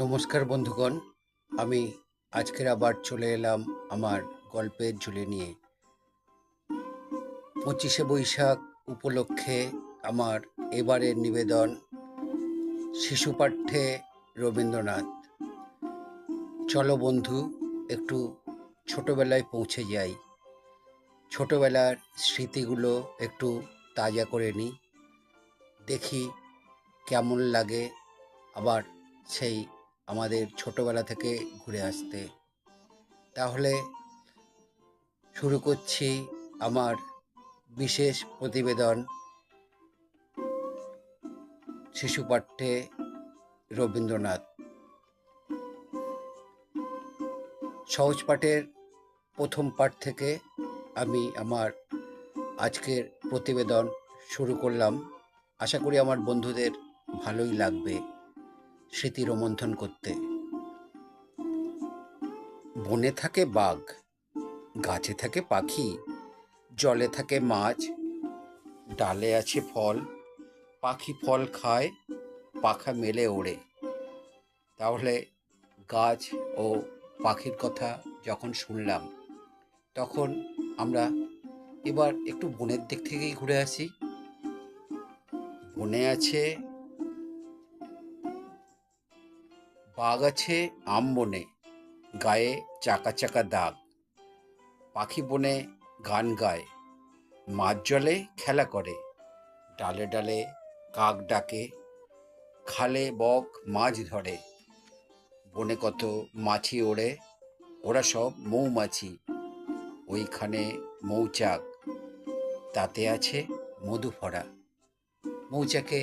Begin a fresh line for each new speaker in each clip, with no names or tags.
নমস্কার বন্ধুগণ, আমি আজকের আবার চলে এলাম আমার গল্পের ঝুলে নিয়ে। পঁচিশে বৈশাখ উপলক্ষে আমার এবারের নিবেদন শিশু পাঠ্যে রবীন্দ্রনাথ। চলো বন্ধু, একটু ছোটবেলায় পৌঁছে যাই। ছোটবেলার স্মৃতিগুলো একটু তাজা করে নিই দেখি কেমন লাগে আবার সেই আমাদের ছোটবেলা থেকে ঘুরে আসতে। তাহলে শুরু করছি আমার বিশেষ প্রতিবেদন শিশু পাঠ্যে রবীন্দ্রনাথ। সহজ পাঠের প্রথম পাঠ থেকে আমি আমার আজকের প্রতিবেদন শুরু করলাম। আশা করি আমার বন্ধুদের ভালোই লাগবে। স্মৃতি রোমন্থন করতে। বনে থাকে বাঘ, গাছে থাকে পাখি, জলে থাকে মাছ, ডালে আছে ফল, পাখি ফল খায়, পাখা মেলে ওড়ে। তাহলে গাছ ও পাখির কথা যখন শুনলাম, তখন আমরা এবার একটু বনের দিক থেকেই ঘুরে আসি। বনে আছে বাঘ আছে আম বনে, গায়ে চাকা চাকা দাগ। পাখি বনে গান গায়, মাছ জলে খেলা করে, ডালে ডালে কাক ডাকে, খালে বক মাছ ধরে। বনে কত মাছি ওড়ে, ওরা সব মৌমাছি, ওইখানে মৌচাক, তাতে আছে মধু ভরা। মৌচাকে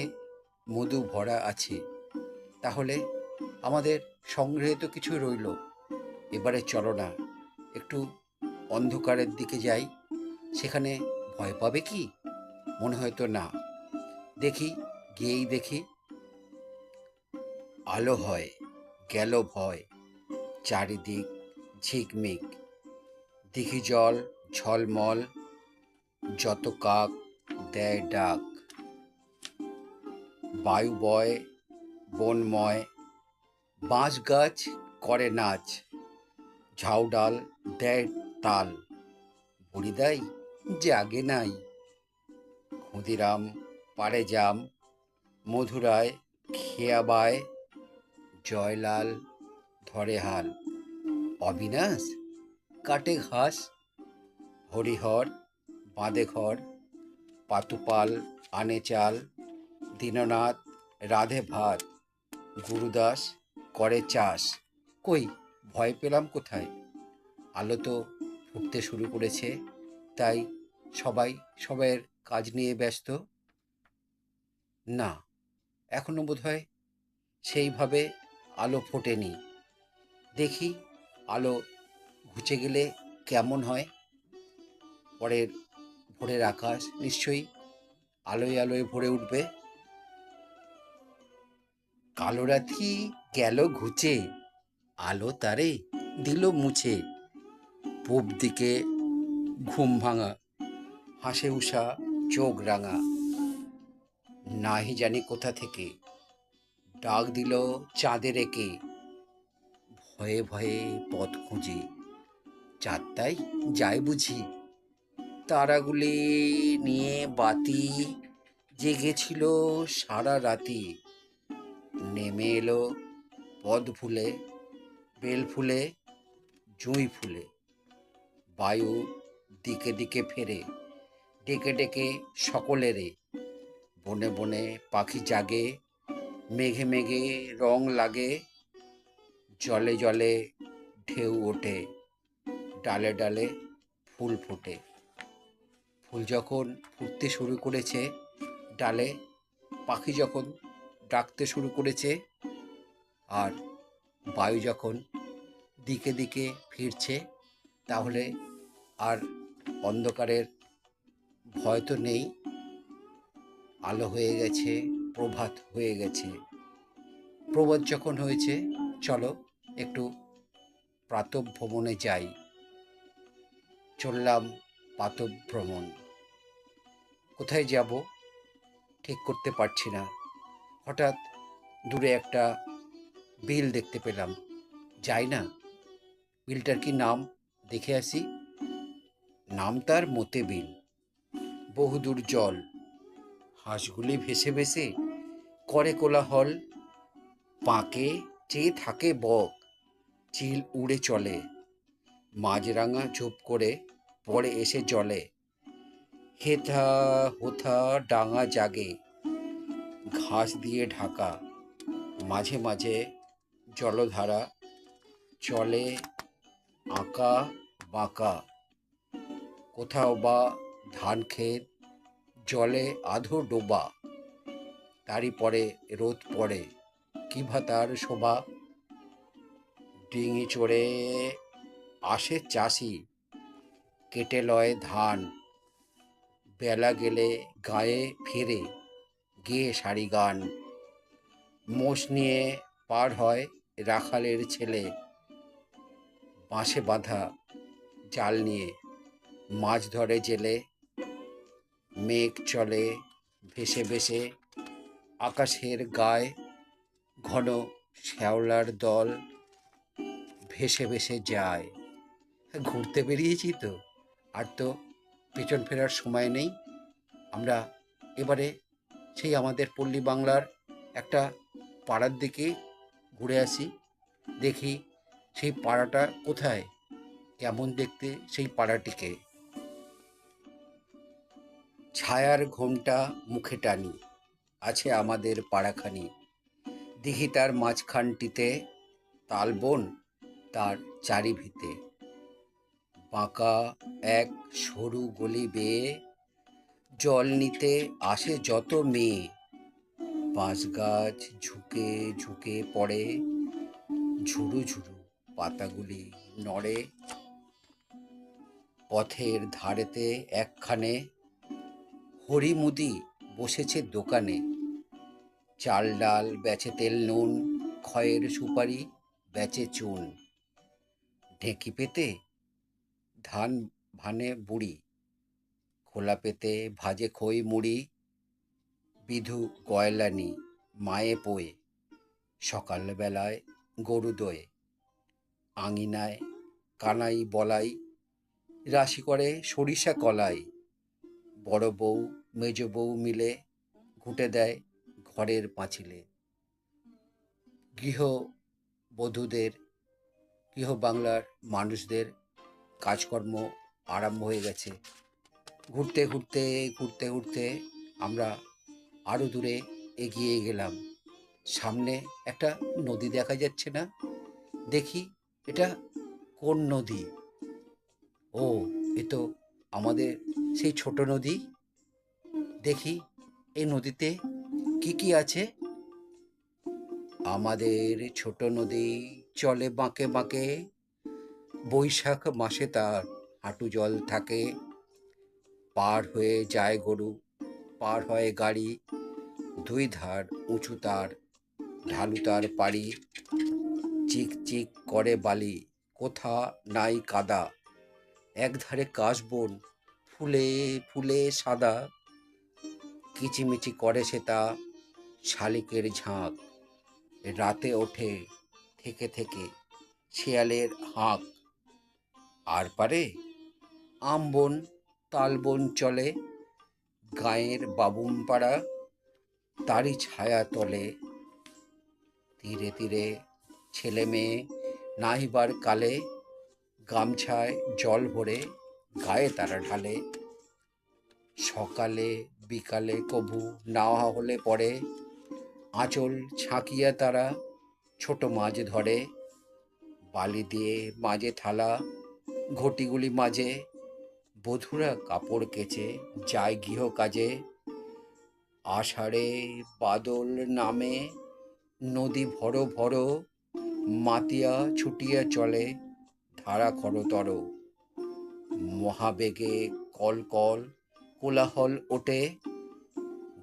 মধু ভরা আছে, তাহলে আমাদের সংগৃহীত কিছু রইল। এবারে চলো না, একটু অন্ধকারের দিকে যাই। সেখানে ভয় পাবে কি? মনে হয়তো না। দেখি, গিয়েই দেখি। আলো হয়, গেল ভয়। চারিদিক ঝিকমিক। দিঘি জল, ঝলমল, যত কাক দেয় ডাক। বায়ু বয় বনময় বাঁশ গাছ করে নাচ ঝাউডাল দেয় তাল, বুড়ি দেয় যে আগে নাই। ক্ষুদিরাম পারে জাম মধুরায় খেয়াবায়, জয়লাল ধরে হাল। অবিনাশ কাটে ঘাস হরিহর বাঁধে ঘর, পাতুপাল আনে চাল, দীননাথ রাধে ভাত, গুরুদাস করে চাষ। কই, ভয় পেলাম কোথায়? আলো তো ফুটতে শুরু করেছে, তাই সবাই সবাইয়ের কাজ নিয়ে ব্যস্ত। না, এখনও বোধহয় সেইভাবে আলো ফোটেনি। দেখি আলো ঘুচে গেলে কেমন হয়? পরের ভোরের আকাশ নিশ্চয়ই আলোয় আলোয় ভরে উঠবে। কালো রাত্রি গেল ঘুচে, আলো তারে দিল মুছে। পূব দিকে ঘুম ভাঙা, হাসে উষা চোখ রাঙা। নাহি জানি কোথা থেকে ডাক দিল চাঁদের একে। ভয়ে ভয়ে পথ খুঁজে চারটায় যায় বুঝি। তারাগুলি নিয়ে বাতি জেগেছিল সারা রাতি। নেমে এলো পদ ফুলে, বেল ফুলে, জুঁই ফুলে। বায়ু দিকে দিকে ফেরে, ডেকে ডেকে সকলেরে বনে বনে পাখি জাগে, মেঘে মেঘে রং লাগে, জলে জলে ঢেউ ওঠে, ডালে ডালে ফুল ফোটে। ফুল যখন ফুটতে শুরু করেছে ডালে, পাখি যখন ডাকতে শুরু করেছে। আর বায়ু যখন দিকে দিকে ফিরছে, তাহলে আর অন্ধকারের ভয় তো নেই। আলো হয়ে গেছে, প্রভাত হয়ে গেছে। প্রভাত যখন হয়েছে, চলো একটু প্রাতঃ ভ্রমণে যাই। চললাম প্রাতঃ ভ্রমণ। কোথায় যাব, ঠিক করতে পারছি না। হঠাৎ দূরে একটা বিল দেখতে পেলাম। যাই না, বিলটার কি নাম দেখে আসি? নাম তার মতে বিল। বহুদূর জল, হাঁসগুলি ভেসে ভেসে করে কোলাহল, পাঁকে চেয়ে থাকে বক, চিল উড়ে চলে, মাঝরাঙা ঝোপ করে পরে এসে জলে, হেথা হোথা ডাঙা জাগে। ঘাস দিয়ে ঢাকা, মাঝে মাঝে জলধারা, চলে আঁকা বাঁকা। কোথাও বা ধান ক্ষেত, জলে আধো ডোবা, তারই পরে রোদ পড়ে কিভা তার শোভা? ডিঙি চড়ে আসে চাষি, কেটে লয় ধান, বেলা গেলে গায়ে ফিরে গেয়ে সারি গান। মোষ নিয়ে পার হয় রাখালের ছেলে। বাঁশে বাঁধা জাল নিয়ে মাছ ধরে জেলে। মেঘ চলে ভেসে ভেসে আকাশের গায়ে ঘন শ্যাওলার দল ভেসে ভেসে যায়। ঘুরতে বেরিয়েছি তো, আর তো পেছন ফেরার সময় নেই। আমরা এবারে সেই আমাদের পল্লী বাংলার একটা পাড়ার দিকে ঘুরে আসি, দেখি সেই পাড়াটা কোথায়, কেমন দেখতে সেই পাড়াটিকে। ছায়ার ঘোমটা মুখে টানি, আছে আমাদের পাড়াখানি। দিঘি তার মাঝখানটিতে তালবন তার চারিভিতে। বাঁকা এক সরু গলি বেয়ে জল নিতে আসে যত মেয়ে। বাঁশ গাছ ঝুঁকে ঝুঁকে পড়ে ঝুরু ঝুরু পাতাগুলি নড়ে। পথের ধারেতে একখানে হরিমুদি বসেছে দোকানে। চাল ডাল বেচে তেল নুন, ক্ষয়ের সুপারি বেচে চুন। ঢেঁকি পেতে ধান ভানে বুড়ি। খোলা পেতে ভাজে খই মুড়ি, বিধু গয়লানি মায়ে পোয়ে, সকালবেলায় গরু দোয়ে, আঙিনায় কানাই বলাই, রাশি করে সরিষা কলাই, বড় বউ মেজ বউ মিলে ঘুঁটে দেয় ঘরের পাঁচিলে। গৃহ বধূদের গৃহ বাংলার মানুষদের কাজকর্ম আরম্ভ হয়ে গেছে। ঘুরতে ঘুরতে ঘুরতে ঘুরতে আমরা আরও দূরে এগিয়ে গেলাম। সামনে একটা নদী দেখা যাচ্ছে না? দেখি এটা কোন নদী? ও, এ তো আমাদের সেই ছোট নদী। দেখি এই নদীতে কি কি আছে? আমাদের ছোট নদী চলে বাঁকে বাঁকে। বৈশাখ মাসে তার হাঁটু জল থাকে। পার হয়ে যায় গরু, পার হয় গাড়ি, দুই ধার উঁচু তার, ঢালু তার পাড়ি, চিক চিক করে বালি, কোথা নাই কাদা একধারে কাশবন ফুলে ফুলে সাদা, কিচিমিচি করে সে তা, শালিকের ঝাঁক, রাতে ওঠে থেকে থেকে শিয়ালের হাঁক, আর পারে আমবন তালবন চলে, গায়ের বাবুন পাড়া তারই ছায়া তলে তীরে তীরে ছেলে মেয়ে নাহিবার কালে গামছায় জল ভরে গায়ে তারা ঢালে। সকালে বিকালে কবু নাওয়া হলে পরে আঁচল ছাঁকিয়া তারা ছোট মাছ ধরে। বালি দিয়ে মাঝে থালা ঘটিগুলি মাঝে বধুরা কাপড় কেচে যায় গৃহ কাজে আষাঢ়ে বাদল নামে, নদী ভরো ভরো, মাতিয়া ছুটিয়া চলে ধারা খরতর। মহাবেগে কল কল, কোলাহল ওঠে,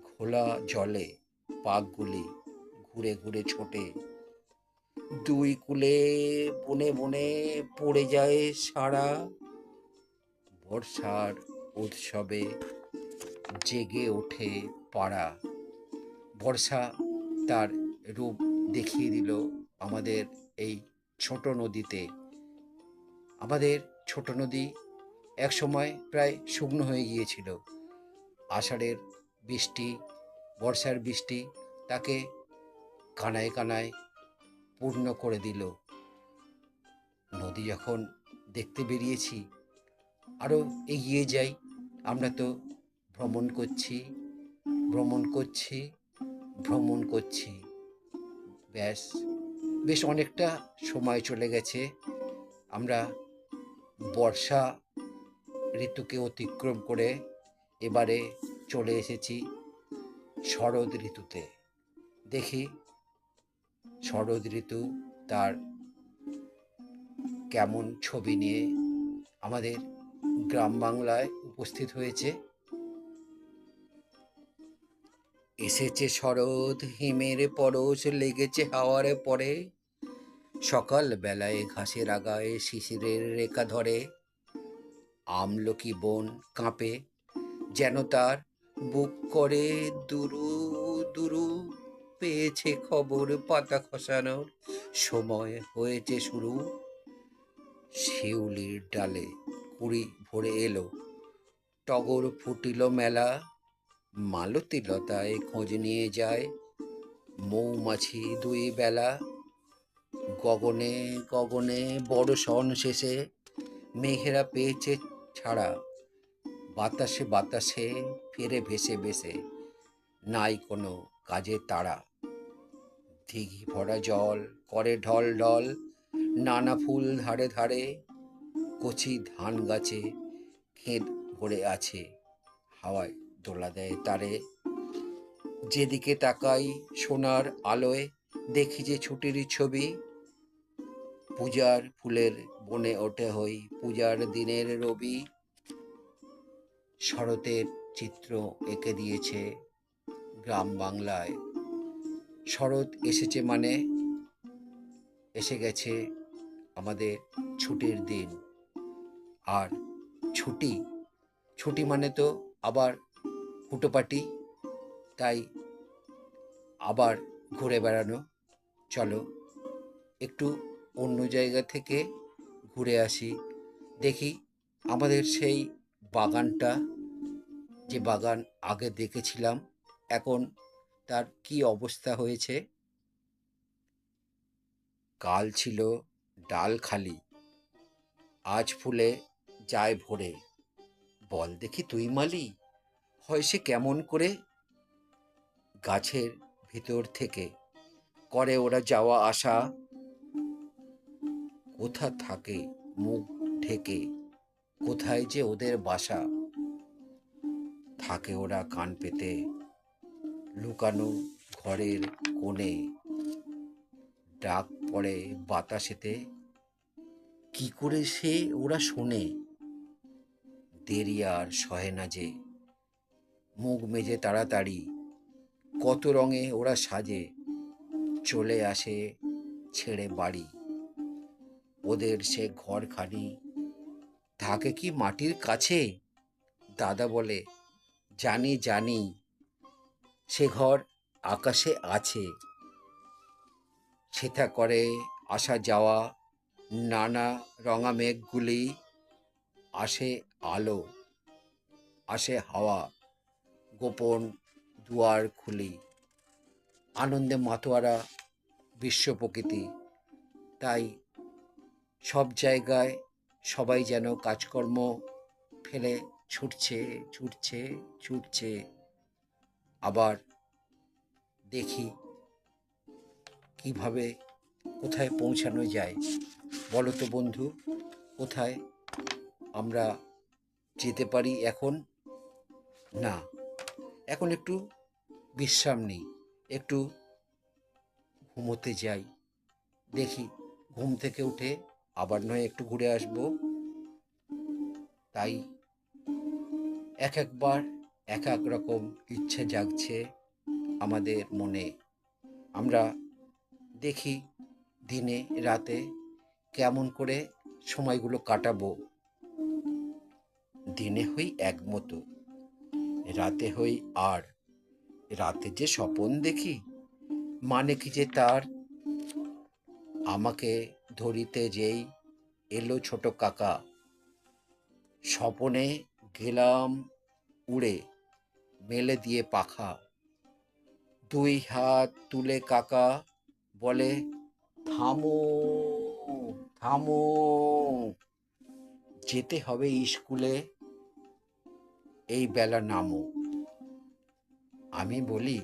ঘোলা জলে পাকগুলি ঘুরে ঘুরে ছোটে। দুই কুলে বনে বনে পড়ে যায় সারা বর্ষার উৎসবে জেগে ওঠে পাড়া। বর্ষা তার রূপ দেখিয়ে দিল আমাদের এই ছোট নদীতে। আমাদের ছোট নদী এক সময় প্রায় শুকনো হয়ে গিয়েছিল। আষাঢ়ের বৃষ্টি, বর্ষার বৃষ্টি তাকে কানায় কানায় পূর্ণ করে দিল। নদী যখন দেখতে বেরিয়েছি আরও এগিয়ে যাই। আমরা তো ভ্রমণ করছি ভ্রমণ করছি ভ্রমণ করছি। ব্যাস, বেশ অনেকটা সময় চলে গেছে। আমরা বর্ষা ঋতুকে অতিক্রম করে এবারে চলে এসেছি শরৎ ঋতুতে। দেখি শরৎ ঋতু তার কেমন ছবি নিয়ে আমাদের গ্রাম বাংলায় উপস্থিত হয়েছে। এসেছে শরৎ, হিমের পরশ, লেগেছে হাওয়ারে পরে। সকাল বেলায় ঘাসের আগায় শিশিরের রেখা ধরে। আমলকি বন কাঁপে, যেন তার বুক করে দুরু দুরু। পেয়েছে খবর পাতা খসানোর, সময় হয়েছে শুরু। শিউলির ডালে কুড়ি ভরে এলো। টগর ফুটিল মেলা, মালতী লতায় খোঁজ নিয়ে যায়। মৌমাছি দুই বেলা, গগনে গগনে বড় সন শেষে, মেঘেরা পেয়েছে ছাড়া, বাতাসে বাতাসে ফেরে ভেসে ভেসে, নাই কোনো কাজে তাড়া। দিঘি ভরা জল, করে ঢল ঢল, নানা ফুল ধারে ধারে কচি ধান গাছে খেত ভরে আছে। হাওয়ায় দোলা দেয় তারে। যেদিকে তাকাই সোনার আলোয়, দেখি যে ছুটির ছবি। পূজার ফুলের বনে ওঠে হই পূজার দিনের রবি। শরতের চিত্র এঁকে দিয়েছে গ্রাম বাংলায়। শরৎ এসেছে মানে এসে গেছে আমাদের ছুটির দিন। আর ছুটি ছুটি মানে তো আবার হুটোপাটি তাই আবার ঘুরে বেড়ানো। চলো একটু অন্য জায়গা থেকে ঘুরে আসি। দেখি আমাদের সেই বাগানটা, যে বাগান আগে দেখেছিলাম, এখন তার কি অবস্থা হয়েছে? কাল ছিল ডাল খালি, আজ ফুলে যায় ভরে। বল দেখি তুই, মালি, হয় সে কেমন করে? গাছের ভিতর থেকে করে ওরা যাওয়া আসা। কোথা থাকে মুখ ঢেকে, কোথায় যে ওদের বাসা। থাকে ওরা কান পেতে লুকানো ঘরের কোণে। ডাক পড়ে বাতাসেতে। কি করে সে ওরা শোনে? দেরি আর সহে না যে। মুখ মেজে তাড়াতাড়ি কত রঙে ওরা সাজে, চলে আসে ছেড়ে বাড়ি। ওদের সে ঘরখানি থাকে কি মাটির কাছে? দাদা বলে, জানি জানি, সে ঘর আকাশে আছে। সেটা করে আসা যাওয়া, নানা রঙা মেঘগুলি আসে আলো, আসে হাওয়া, গোপন দুয়ার খুলি। আনন্দে মাতোয়ারা, বিশ্ব প্রকৃতি। তাই সব জায়গায় সবাই যেন কাজকর্ম ফেলে ছুটছে ছুটছে ছুটছে। আবার দেখি কীভাবে, কোথায় পৌঁছানো যায়। বলো তো বন্ধু, কোথায় আমরা যেতে পারি এখন? না। এখন একটু বিশ্রাম নিই। একটু ঘুমোতে যাই। দেখি, ঘুম থেকে উঠে আবার নয় একটু ঘুরে আসব। তাই এক একবার এক এক রকম ইচ্ছে জাগছে আমাদের মনে। আমরা দেখি দিনে, রাতে কেমন করে সময়গুলো কাটাবো। দিনে হই এক মতো, রাতে হই আর, রাতে যে স্বপন দেখি মানে কি যে তার? আমাকে ধরিতে যেই এলো ছোট কাকা, স্বপনে গেলাম উড়ে, মেলে দিয়ে পাখা। দুই হাত তুলে কাকা বলে, থামো থামো। যেতে হবে স্কুলে এই বেলা নামো। আমি বলি,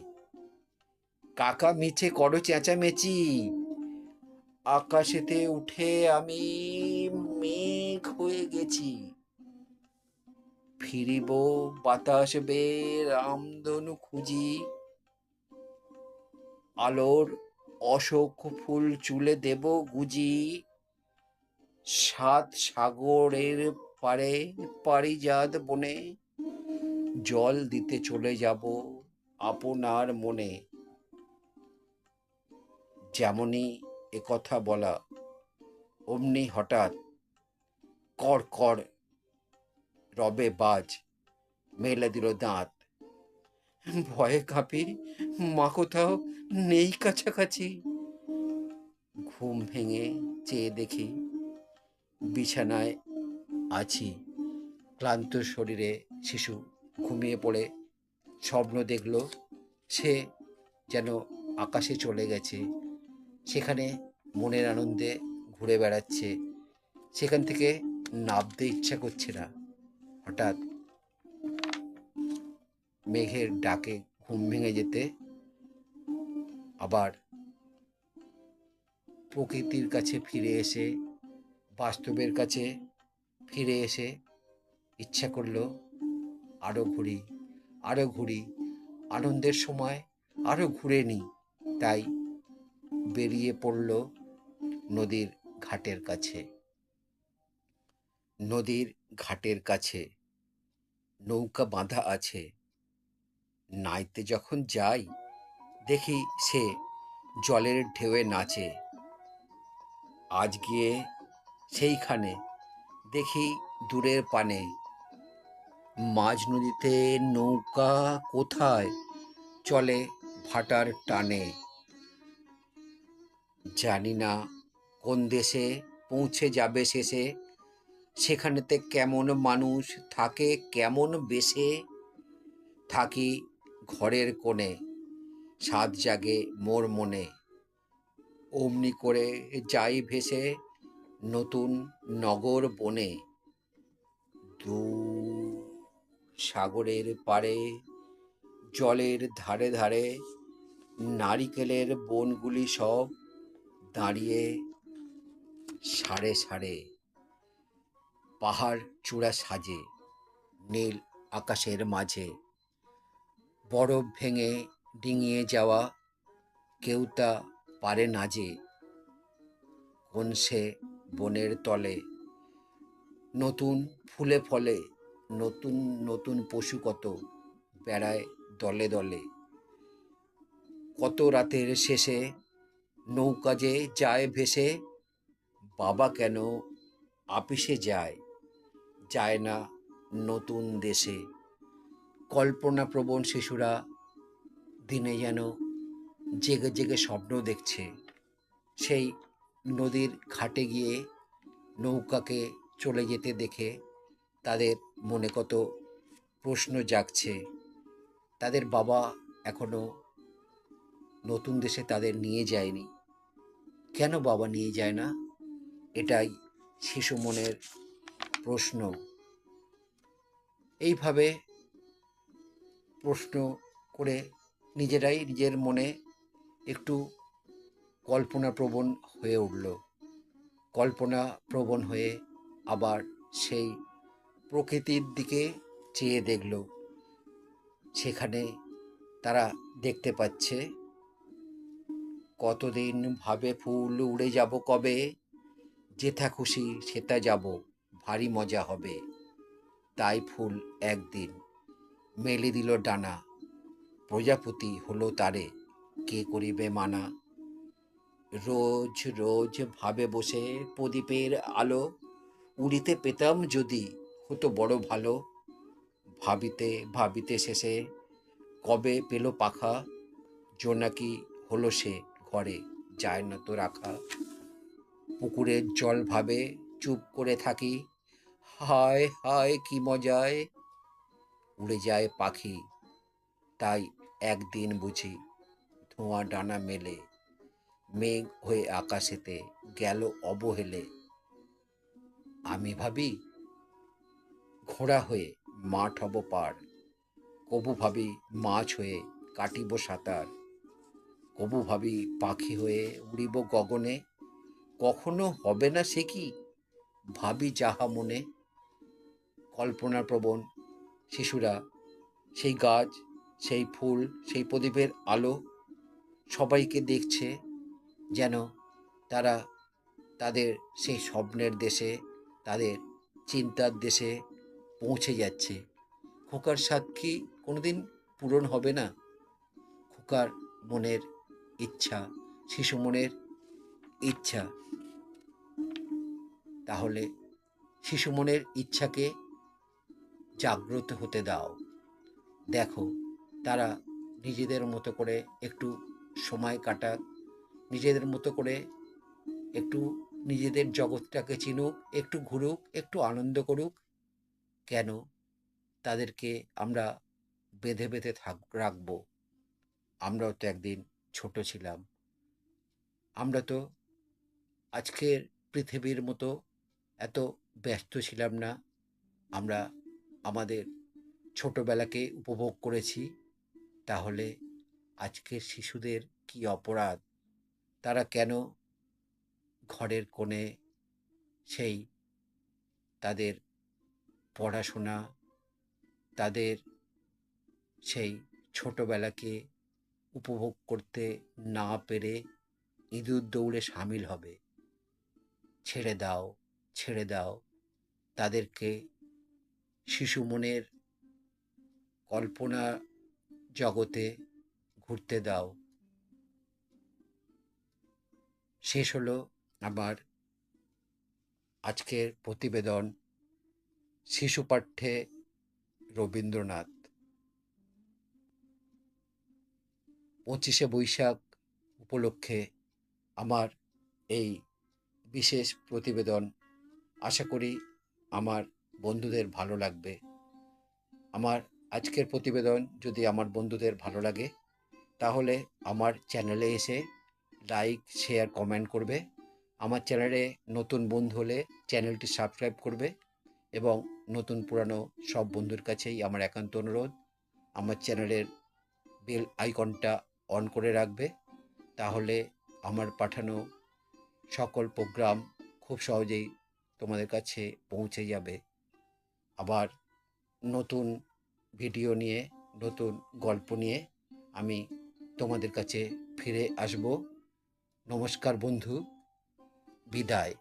কাকা মিছে করো চেঁচামেচি। আকাশেতে উঠে আমি মেঘ হয়ে গেছি। ফিরিব বাতাস বে রামধনু খুঁজি। আলোর অশোক ফুল চুলে দেব গুজি। সাত সাগরের পারে পারিজাত বনে জল দিতে চলে যাব আপনার মনে। যেমনই কথা বলা, অমনি হঠাৎ কর কর রবে বাজ মেলে দিল দাঁত। ভয়ে কাঁপি, মা কোথাও নেই কাছাকাছি। ঘুম ভেঙে চেয়ে দেখি বিছানায় আছি ক্লান্ত শরীরে শিশু। ঘুমিয়ে পড়ে। স্বপ্ন দেখল, সে যেন আকাশে চলে গেছে। সেখানে মনের আনন্দে ঘুরে বেড়াচ্ছে। সেখান থেকে নামতে ইচ্ছা করছে না। হঠাৎ মেঘের ডাকে ঘুম ভেঙে যেতে আবার প্রকৃতির কাছে ফিরে এসে, বাস্তবের কাছে ফিরে এসে ইচ্ছা করল আরও ঘুরি আরও ঘুরি, আনন্দের সময় আরও ঘুরে নিই তাই বেরিয়ে পড়ল নদীর ঘাটের কাছে। নদীর ঘাটের কাছে নৌকা বাঁধা আছে। নাইতে যখন যাই, দেখি সে জলের ঢেউয়ে নাচে। আজ গিয়ে সেইখানে দেখি দূরের পানে মাঝ নদীতে নৌকা কোথায়? চলে ভাটার টানে। জানি না কোন দেশে পৌঁছে যাবে শেষে। সেখানেতে কেমন মানুষ থাকে, কেমন বেশে? থাকি ঘরের কোণে সাত জাগে মোর মনে। অমনি করে যাই ভেসে নতুন নগর বনে। দু সাগরের পাড়ে, জলের ধারে ধারে নারিকেলের বনগুলি সব দাঁড়িয়ে সাড়ে সাড়ে পাহাড় চূড়া সাজে নীল আকাশের মাঝে। বরফ ভেঙে ডিঙিয়ে যাওয়া কেউ তা পারে না যে কোন সে বনের তলে। নতুন ফুলে ফলে নতুন নতুন পশু কত বেড়ায় দলে দলে। কত রাতের শেষে নৌকা যে যায় ভেসে, বাবা কেন আপিসে যায় যায় না নতুন দেশে। কল্পনাপ্রবণ শিশুরা দিনে যেন জেগে জেগে স্বপ্ন দেখছে। সেই নদীর ঘাটে গিয়ে নৌকাকে চলে যেতে দেখে তাদের মনে কত প্রশ্ন জাগছে। তাদের বাবা এখনও নতুন দেশে তাদের নিয়ে যায়নি। কেন বাবা নিয়ে যায় না? এটাই শিশু মনের প্রশ্ন। এইভাবে প্রশ্ন করে নিজেরাই নিজের মনে একটু কল্পনাপ্রবণ হয়ে উঠল। কল্পনা প্রবণ হয়ে আবার সেই প্রকৃতির দিকে চেয়ে দেখল। সেখানে তারা দেখতে পাচ্ছে, কতদিন ভাবে ফুল উড়ে যাব কবে? যেথা খুশি সেটা যাব, ভারী মজা হবে। তাই ফুল একদিন মেলে দিল ডানা, প্রজাপতি হলো তারে, কে করিবে মানা? রোজ রোজ ভাবে বসে প্রদীপের আলো, উড়িতে পেতাম যদি হতো বড় ভালো। ভাবিতে ভাবিতে শেষে কবে পেল পাখা? জোনাকি হলো সে ঘরে, যায় না তো রাখা। পুকুরের জল ভাবে চুপ করে থাকি। হায় হায়, কি মজায়। উড়ে যায় পাখি, তাই একদিন বুঝি ধোঁয়া ডানা মেলে। মেঘ হয়ে আকাশেতে গেল অবহেলে। আমি ভাবি ঘোড়া হয়ে মাঠ হব পার কবু ভাবি মাছ হয়ে কাটিব সাঁতার। কবু ভাবি পাখি হয়ে উড়িব গগনে। কখনো হবে না সে কি? ভাবি যাহা মনে। কল্পনাপ্রবণ শিশুরা, সেই গাছ, সেই ফুল, সেই প্রদীপের আলো সবাইকে দেখছে যেন তারা তাদের সেই স্বপ্নের দেশে, তাদের চিন্তার দেশে পৌঁছে যাচ্ছে। খোকার কি কোনোদিন পূরণ হবে না? খোকার মনের ইচ্ছা, শিশু মনের ইচ্ছা। তাহলে শিশু মনের ইচ্ছাকে জাগ্রত হতে দাও। দেখো, তারা নিজেদের মতো করে একটু সময় কাটাক, নিজেদের মতো করে একটু নিজেদের জগৎটাকে চিনুক, একটু ঘুরুক, একটু আনন্দ করুক কেন তাদেরকে আমরা বেঁধে বেঁধে থাক, রাখব? আমরাও তো একদিন ছোট ছিলাম। আমরা তো আজকের পৃথিবীর মতো এত ব্যস্ত ছিলাম না। আমরা আমাদের ছোটবেলাকে উপভোগ করেছি। তাহলে আজকের শিশুদের কি অপরাধ? তারা কেন ঘরের কোণে সেই তাদের পড়াশোনা, তাদের সেই ছোটবেলাকে উপভোগ করতে না পেরে ইঁদুর দৌড়ে সামিল হবে। ছেড়ে দাও ছেড়ে দাও। তাদেরকে শিশু মনের কল্পনা জগতে ঘুরতে দাও। শেষ হলো আমার আজকের প্রতিবেদন। শিশু পাঠ্যে রবীন্দ্রনাথ। পঁচিশে বৈশাখ উপলক্ষে আমার এই বিশেষ প্রতিবেদন। আশা করি আমার বন্ধুদের ভালো লাগবে। আমার আজকের প্রতিবেদন যদি আমার বন্ধুদের ভালো লাগে, তাহলে আমার চ্যানেলে এসে লাইক, শেয়ার, কমেন্ট করবে। আমার চ্যানেলে নতুন বন্ধু হলে চ্যানেলটি সাবস্ক্রাইব করবে। এবং নতুন পুরানো সব বন্ধুর কাছেই আমার একান্ত অনুরোধ। আমার চ্যানেলের বেল আইকনটা অন করে রাখবে। তাহলে আমার পাঠানো সকল প্রোগ্রাম খুব সহজেই তোমাদের কাছে পৌঁছে যাবে। আবার নতুন ভিডিও নিয়ে, নতুন গল্প নিয়ে আমি তোমাদের কাছে ফিরে আসব। নমস্কার বন্ধু, বিদায়।